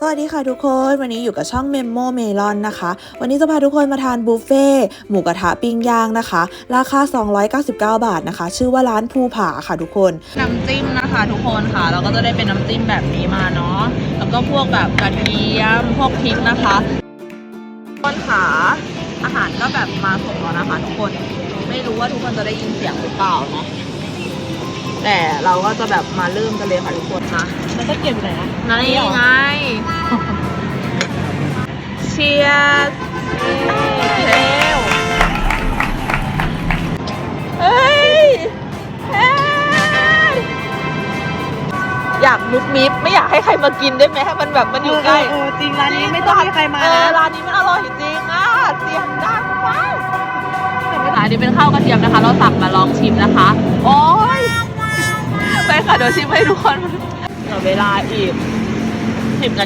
สวัสดีค่ะทุกคนวันนี้อยู่กับช่อง Memo Melon นะคะ วันนี้จะพาทุกคนมาทานบุฟเฟ่ต์หมูกระทะปิ้งย่างนะคะ ราคา 299 บาทนะคะ ชื่อว่าร้านภูผาค่ะทุกคน น้ำจิ้มนะคะ ทุกคนค่ะ เราก็จะได้เป็นน้ำจิ้มแบบนี้มาเนาะแล้วก็พวกแบบกระเทียมพวกพริกนะคะต้นขาอาหารก็แบบมาส่งแล้วนะคะทุกคนไม่รู้ว่าทุกคนจะได้ยินเสียงหรือเปล่าเนาะแต่เราก็จะแบบมาเริ่มกันเลยค่ะทุกคนนะมันก็เก็บอยู่ไหนนะนั่นไงเชียร์เร็วเฮ้ยเฮ้ย อยากมุกมิบไม่อยากให้ใครมากินได้ไหมให้มันแบบมันอยู่ใกล้เออจริงร้านนี้ไม่ต้องมีใครมาเออนะร้านนี้มันอร่อยจริงอะเสียงดังมากอันนี้เป็นข้าวกระเทียมนะคะ เราสั่งมาลองชิมนะคะ โอ้ยไปค่ะเดี๋ยวชิมให้ทุกคนเหลือเวลาอีกสิบนาที